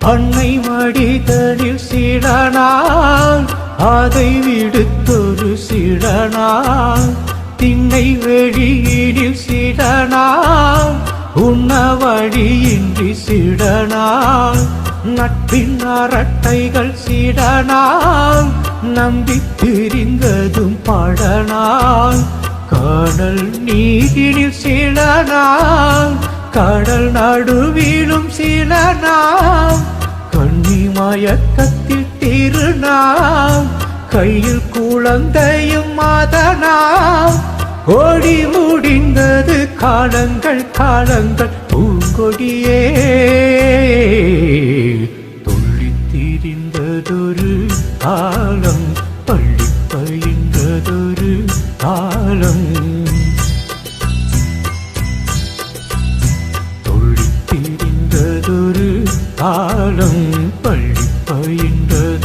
அன்னை மடிதனில் சீடனால் அதை விடுத்தொரு சீடனால் திண்ணை வெளியீடில் சீடனால் உண்ண வழியின்றி சீடனால் நட்பின் அரட்டைகள் சீடனால் நம்பி திரிந்ததும் பாடனால் காணல் நீதினில் சீடனால் கடல் நடுவில் மயக்கத்தில் திருநாம் கையில் குழந்தையும் மாதனாம் ஓடி முடிந்தது காலங்கள் காலங்கள் பூங்கொடியே. துள்ளித் திரிந்ததொரு காலம் பள்ளி பயின்றதொரு காலம் துள்ளித் திரிந்ததொரு காலம் பள்ளி